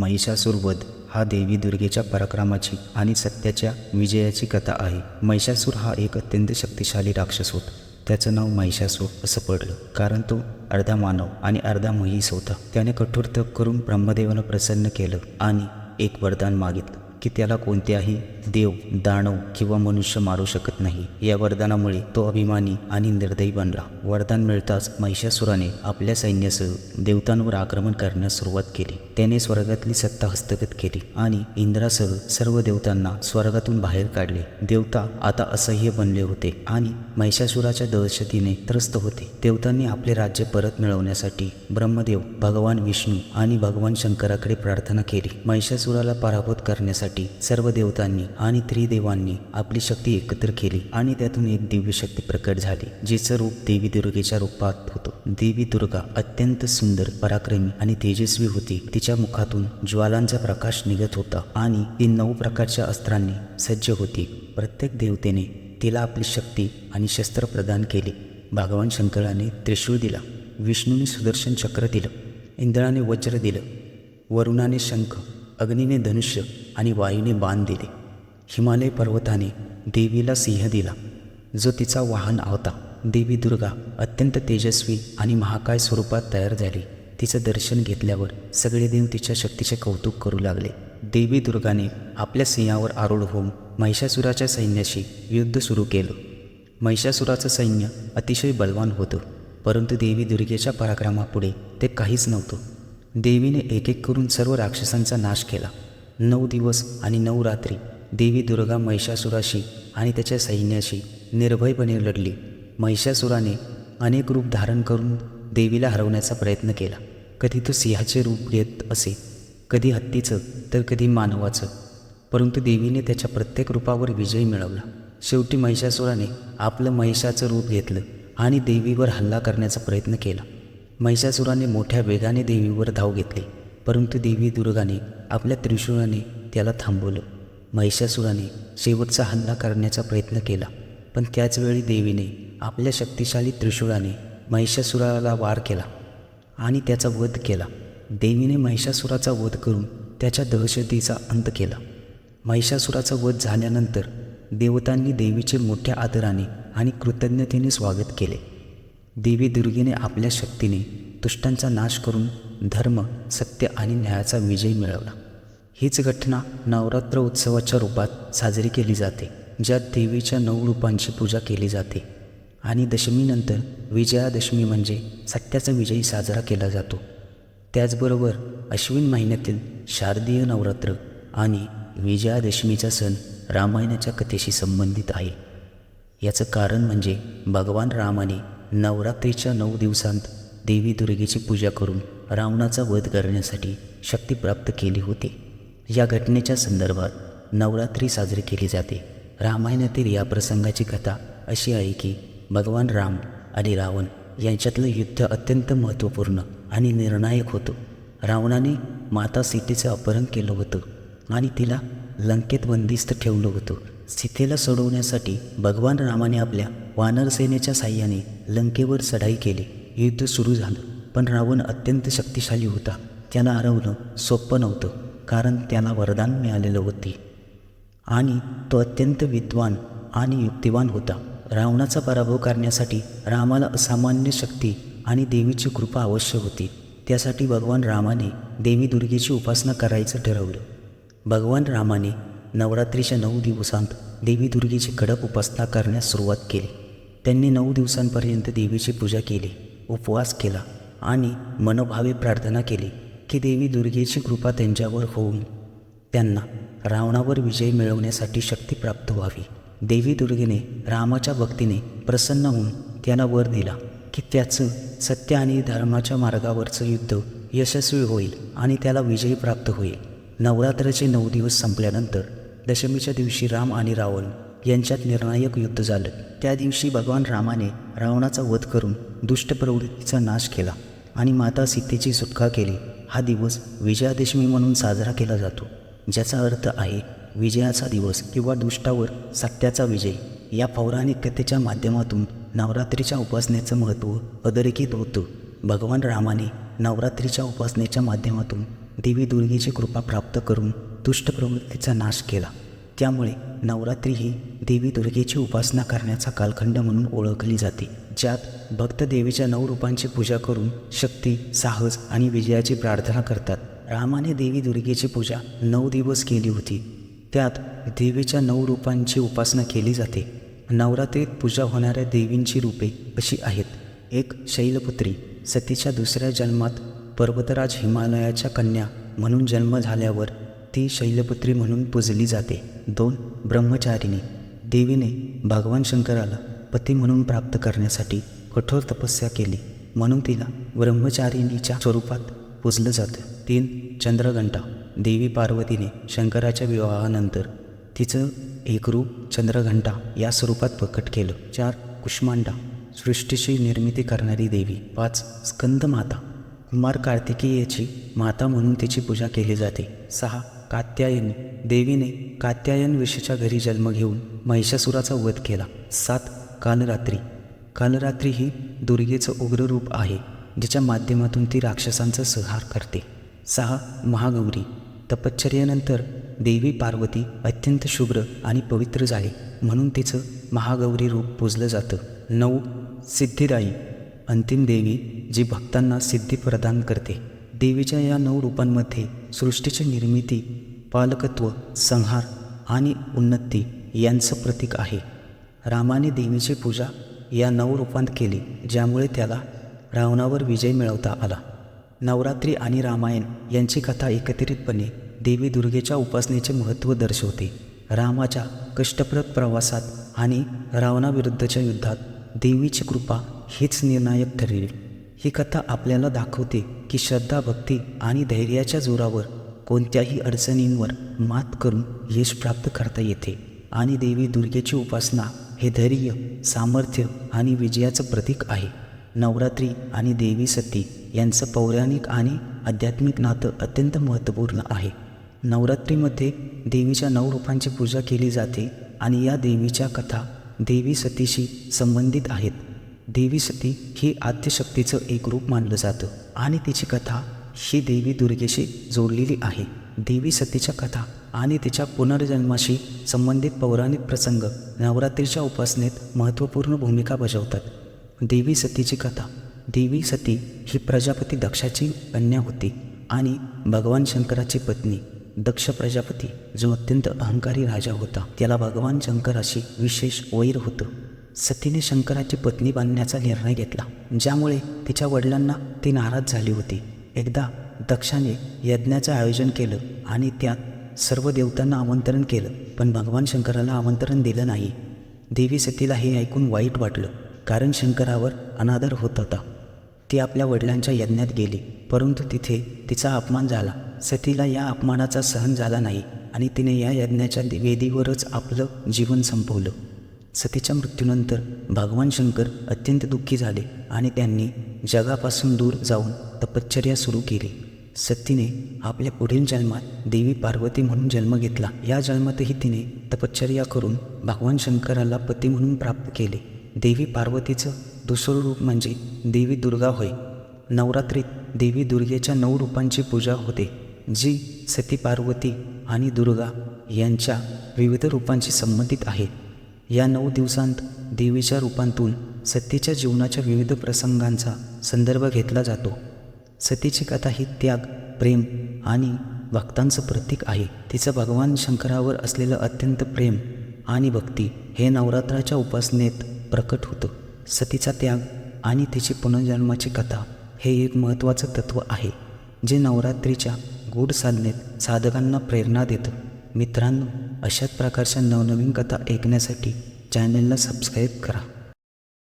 महिषासूर वध हा देवी दुर्गेच्या पराक्रमाची आणि सत्याच्या विजयाची कथा आहे. महिषासूर हा एक अत्यंत शक्तिशाली राक्षस होता. त्याचं नाव महिषासूर असं पडलं. कारण तो अर्धा मानव आणि अर्धा महिष होता. त्याने कठोर तप करून ब्रह्मदेवाला प्रसन्न केलं आणि एक वरदान मागितलं की त्याला कोणत्याही देव दानव किंवा मनुष्य मारू शकत नाही. या वरदानामुळे तो अभिमानी आणि निर्दयी बनला. वरदान मिळताच महिषासुराने आपल्या सैन्यासह देवतांवर आक्रमण करण्यास सुरुवात केली. त्याने स्वर्गातली सत्ता हस्तगत केली आणि इंद्रासह सर्व देवतांना स्वर्गातून बाहेर काढले. देवता आता असह्य बनले होते आणि महिषासुराच्या दहशतीने त्रस्त होते. देवतांनी आपले राज्य परत मिळवण्यासाठी ब्रह्मदेव भगवान विष्णू आणि भगवान शंकराकडे प्रार्थना केली. महिषासुराला पराभूत करण्यासाठी सर्व देवतांनी आणि त्रिदेवांनी आपली शक्ती एकत्र केली आणि त्यातून एक दिव्य शक्ती प्रकट झाली जिचं रूप देवी दुर्गेच्या रूपात होतं. देवी दुर्गा अत्यंत सुंदर पराक्रमी आणि तेजस्वी होती. तिच्या मुखातून ज्वालांचा प्रकाश निघत होता आणि ती नऊ प्रकारच्या अस्त्रांनी सज्ज होती. प्रत्येक देवतेने तिला आपली शक्ती आणि शस्त्र प्रदान केले. भगवान शंकराने त्रिशूळ दिला विष्णूने सुदर्शन चक्र दिलं इंद्राने वज्र दिलं वरुणाने शंख अग्नीने धनुष्य आणि वायूने बाण दिले. हिमालय पर्वताने देवीला सिंह दिला. जो तिचा वाहन होता देवी दुर्गा अत्यंत तेजस्वी आणि महाकाय स्वरूपात तयार झाली. तिचं दर्शन घेतल्यावर सगळे देव तिच्या शक्तीचे कौतुक करू लागले. देवी दुर्गाने आपल्या सिंहावर आरूढ होऊन महिषासुराच्या सैन्याशी युद्ध सुरू केलं. महिषासुराचं सैन्य अतिशय बलवान होतं परंतु देवी दुर्गेच्या पराक्रमापुढे ते काहीच नव्हतं. देवीने एक एक करून सर्व राक्षसांचा नाश केला. नऊ दिवस आणि नऊ रात्री देवी दुर्गा महिषासुराशी आणि त्याच्या सैन्याशी निर्भयपणे लढली. महिषासुराने अनेक रूप धारण करून देवीला हरवण्याचा प्रयत्न केला. कधी तो सिंहाचे रूप घेत असे कधी हत्तीचं तर कधी मानवाचं. परंतु देवीने त्याच्या प्रत्येक रूपावर विजय मिळवला. शेवटी महिषासुराने आपलं महिषाचं रूप घेतलं आणि देवीवर हल्ला करण्याचा प्रयत्न केला. महिषासुराने मोठ्या वेगाने देवीवर धाव घेतली परंतु देवी दुर्गाने आपल्या त्रिशूळाने त्याला थांबवलं. महिषासुराने शेवटचा हल्ला करण्याचा प्रयत्न केला. पण त्याचवेळी देवीने आपल्या शक्तिशाली त्रिशूळाने महिषासुराला वार केला आणि त्याचा वध केला. देवीने महिषासुराचा वध करून त्याच्या दहशतीचा अंत केला. महिषासुराचा वध झाल्यानंतर देवतांनी देवीचे मोठ्या आदराने आणि कृतज्ञतेने स्वागत केले. देवी दुर्गेने आपल्या शक्तीने दुष्टांचा नाश करून धर्म सत्य आणि न्यायाचा विजय मिळवला. हीच घटना नवरात्र उत्सवाच्या रूपात साजरी केली जाते ज्यात देवीच्या नऊ रूपांची पूजा केली जाते आणि दशमीनंतर विजयादशमी म्हणजे सत्याचा विजयी साजरा केला जातो. त्याचबरोबर अश्विन महिन्यातील शारदीय नवरात्र आणि विजयादशमीचा सण रामायणाच्या कथेशी संबंधित आहे. याचं कारण म्हणजे भगवान रामाने नवरात्रीच्या नऊ दिवसांत देवी दुर्गेची पूजा करून रावणाचा वध करण्यासाठी शक्ती प्राप्त केली होती. या घटनेच्या संदर्भात नवरात्री साजरी केली जाते. रामायणातील या प्रसंगाची कथा अशी आहे की भगवान राम आणि रावण यांच्यातलं युद्ध अत्यंत महत्त्वपूर्ण आणि निर्णायक होतं. रावणाने माता सीतेचं अपहरण केलं होतं आणि तिला लंकेत बंदिस्त ठेवलं होतं. सीतेला सोडवण्यासाठी भगवान रामाने आपल्या वानर सेनेच्या साह्याने लंकेवर चढाई केली. युद्ध सुरू झालं पण रावण अत्यंत शक्तिशाली होता. त्याला हरवणं सोपं नव्हतं. कारण त्याला वरदान मिळालेलं होते. आणि तो अत्यंत विद्वान आणि युक्तिवान होता. रावणाचा पराभव करण्यासाठी रामाला असामान्य शक्ती आणि देवीची कृपा आवश्यक होती. त्यासाठी भगवान रामाने देवी दुर्गेची उपासना करायचं ठरवलं. भगवान रामाने नवरात्रीच्या नऊ दिवसांत देवी दुर्गेची कडक उपासना करण्यास सुरुवात केली. त्यांनी नऊ दिवसांपर्यंत देवीची पूजा केली उपवास केला आणि मनोभावे प्रार्थना केली. की देवी दुर्गेची कृपा त्यांच्यावर होऊन त्यांना रावणावर विजय मिळवण्यासाठी शक्ती प्राप्त व्हावी. देवी दुर्गेने रामाच्या भक्तीने प्रसन्न होऊन त्याला वर दिला की त्याचं सत्य आणि धर्माच्या मार्गावरचं युद्ध यशस्वी होईल आणि त्याला विजय प्राप्त होईल. नवरात्राचे नऊ दिवस संपल्यानंतर दशमीच्या दिवशी राम आणि रावण यांच्यात निर्णायक युद्ध झालं. त्या दिवशी भगवान रामाने रावणाचा वध करून दुष्ट प्रवृत्तीचा नाश केला आणि माता सीतेची सुटका केली. हा दिवस विजयादशमी म्हणून साजरा केला जातो ज्याचा अर्थ आहे विजयाचा दिवस किंवा दुष्टावर सत्याचा विजय. या पौराणिक कथेच्या माध्यमातून नवरात्रीच्या उपासनेचं महत्त्व अधोरेखित होतं. भगवान रामाने नवरात्रीच्या उपासनेच्या माध्यमातून देवी दुर्गेची कृपा प्राप्त करून दुष्ट प्रवृत्तीचा नाश केला. त्यामुळे नवरात्री ही देवी दुर्गेची उपासना करण्याचा कालखंड म्हणून ओळखली जाते ज्यात भक्त देवीच्या नऊ रूपांची पूजा करून शक्ती साहस आणि विजयाची प्रार्थना करतात. रामाने देवी दुर्गेची पूजा नऊ दिवस केली होती. त्यात देवीच्या नऊ रूपांची उपासना केली जाते. नवरात्रीत पूजा होणाऱ्या देवींची रूपे अशी आहेत. एक शैलपुत्री सतीच्या दुसऱ्या जन्मात पर्वतराज हिमालयाच्या कन्या म्हणून जन्म झाल्यावर ती शैलपुत्री म्हणून पूजली जाते. दोन ब्रह्मचारिणी. देवीने भगवान शंकराला पती म्हणून प्राप्त करण्यासाठी कठोर तपस्या केली. म्हणून तिला ब्रह्मचारिणीच्या स्वरूपात पूजलं जातं. तीन चंद्रघंटा. देवी पार्वतीने शंकराच्या विवाहानंतर तिचं एकरूप चंद्रघंटा या स्वरूपात प्रकट केलं. चार कुष्मांडा. सृष्टीची निर्मिती करणारी देवी. पाच स्कंद माता कुमार कार्तिकेयची माता म्हणून तिची पूजा केली जाते. सहा कात्यायनी. देवीने कात्यायन विषयाच्या घरी जन्म घेऊन महिषासुराचा वध केला. सात कालरात्री. कालरात्री ही दुर्गेचं उग्र रूप आहे जिच्या माध्यमातून ती राक्षसांचा संहार करते. सहा महागौरी. तपश्चर्यानंतर देवी पार्वती अत्यंत शुभ्र आणि पवित्र झाले म्हणून तिचं महागौरी रूप पूजलं जातं. नऊ सिद्धिदायी. अंतिम देवी जी भक्तांना सिद्धी प्रदान करते. देवीच्या या नऊ रूपांमध्ये सृष्टीची निर्मिती पालकत्व संहार आणि उन्नती यांचं प्रतीक आहे. रामाने देवीची पूजा या नऊ रूपांत केली ज्यामुळे त्याला रावणावर विजय मिळवता आला. नवरात्री आणि रामायण यांची कथा एकत्रितपणे देवी दुर्गेच्या उपासनेचे महत्त्व दर्शवते. रामाच्या कष्टप्रद प्रवासात आणि रावणाविरुद्धच्या युद्धात देवीची कृपा हीच निर्णायक ठरली. ही कथा आपल्याला दाखवते की श्रद्धा भक्ती आणि धैर्याच्या जोरावर कोणत्याही अडचणींवर मात करून यश प्राप्त करता येते आणि देवी दुर्गेची उपासना हे धैर्य सामर्थ्य आणि विजयाचं प्रतीक आहे. नवरात्री आणि देवी सती यांचं पौराणिक आणि आध्यात्मिक नातं अत्यंत महत्त्वपूर्ण आहे. नवरात्रीमध्ये देवीच्या नऊ रूपांची पूजा केली जाते आणि या देवीच्या कथा देवी सतीशी संबंधित आहेत. देवी सती ही आद्यशक्तीचं एक रूप मानलं जातं आणि तिची कथा ही देवी दुर्गेशी जोडलेली आहे. देवी सतीच्या कथा आणि तिच्या पुनर्जन्माशी संबंधित पौराणिक प्रसंग नवरात्रीच्या उपासनेत महत्त्वपूर्ण भूमिका बजावतात. देवी सतीची कथा. देवी सती ही प्रजापती दक्षाची कन्या होती आणि भगवान शंकराची पत्नी दक्ष प्रजापती जो अत्यंत अहंकारी राजा होता. त्याला भगवान शंकराशी विशेष वैर होतं. सतीने शंकराची पत्नी बांधण्याचा निर्णय घेतला ज्यामुळे तिच्या वडिलांना ती नाराज झाली होती. एकदा दक्षाने यज्ञाचं आयोजन केलं आणि त्यात सर्व देवतांना आमंत्रण केलं पण भगवान शंकराला आमंत्रण दिलं नाही. देवी सतीला हे ऐकून वाईट वाटलं कारण शंकरावर अनादर होत होता. ती आपल्या वडिलांच्या यज्ञात गेली परंतु तिथे तिचा अपमान झाला. सतीला या अपमानाचा सहन झाला नाही आणि तिने या यज्ञाच्या वेदीवरच आपलं जीवन संपवलं. सतीच्या मृत्यूनंतर भगवान शंकर अत्यंत दुःखी झाले आणि त्यांनी जगापासून दूर जाऊन तपश्चर्या सुरू केली. सतीने आपल्या पुढील जन्मात देवी पार्वती म्हणून जन्म घेतला. या जन्मातही तिने तपश्चर्या करून भगवान शंकराला पती म्हणून प्राप्त केले. देवी पार्वतीचं दुसरं रूप म्हणजे देवी दुर्गा होय. नवरात्रीत देवी दुर्गेच्या नऊ रूपांची पूजा होते जी सती पार्वती आणि दुर्गा यांच्या विविध रूपांशी संबंधित आहे या नऊ दिवसांत देवीच्या रूपांतून सत्तेच्या जीवनाच्या विविध प्रसंगांचा संदर्भ घेतला जातो. सतीची कथा ही त्याग प्रेम आणि भक्तांचं प्रतीक आहे. तिचं भगवान शंकरावर असलेलं अत्यंत प्रेम आणि भक्ती हे नवरात्राच्या उपासनेत प्रकट होतं. सतीचा त्याग आणि तिची पुनर्जन्माची कथा हे एक महत्त्वाचं तत्त्व आहे जे नवरात्रीच्या गूढ साधनेत साधकांना प्रेरणा देतं. मित्रांनो अशाच प्रकारच्या नवनवीन कथा ऐकण्यासाठी चॅनलला सबस्क्राईब करा.